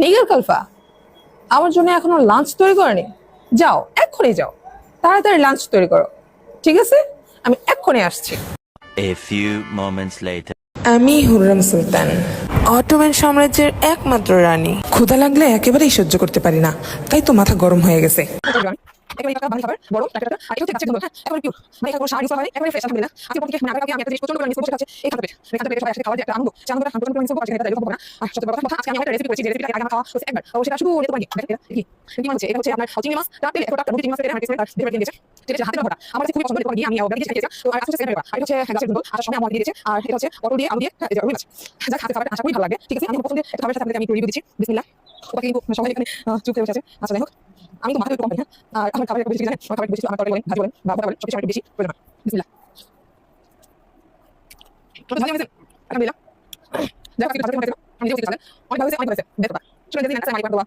নিগার কালফা আমার জন্য এখনও লাঞ্চ তৈরি করেনি। যাও এক্ষুনি যাও। তাড়াতাড়ি লাঞ্চ তৈরি করো। ঠিক আছে? আমি এক্ষুনি আসছি। A few moments later. আমি হুররাম সুলতান অটোম্যান সাম্রাজ্যের একমাত্র রানী। ক্ষুধা লাগলে একেবারেই সহ্য করতে পারি না তাই তো মাথা গরম হয়ে গেছে। হ্যাঁ মানে হয় আমি করে করে না। আমি করেছি যে আমার খাওয়া হচ্ছে একবার। ও সেটা শুধু নিতে পারি কি কি এটা হচ্ছে আপনার চিংড়ি মাছ তার তেলে একটা চিংড়ি মাছ তেলে আমার তার ফেভারিট দিয়েছে আমি আর হ্যাঁ, করি ঠিক আছে? আমি আমি দিচ্ছি। বিসমিল্লাহ। ওটা সবাই এখানে চুপ করে বসে আছে। আচ্ছা যাই হোক। আমি তো মাথা একটু কম পাই, হ্যাঁ? আর আমার খাবারের বেশি জানেন খাবারের বেশি আমার তরকারি ভাজি বলেন বা ভর্তা বলেন আমার বেশি প্রয়োজন হয় বিসমিল্লাহ আলহামদুলিল্লাহ। যাই হোক আজকে ভালো জানেন অনেক ভালো হয়েছে অনেক ভালো হয়েছে। দেখো শুনে যদি না একবার দোয়া।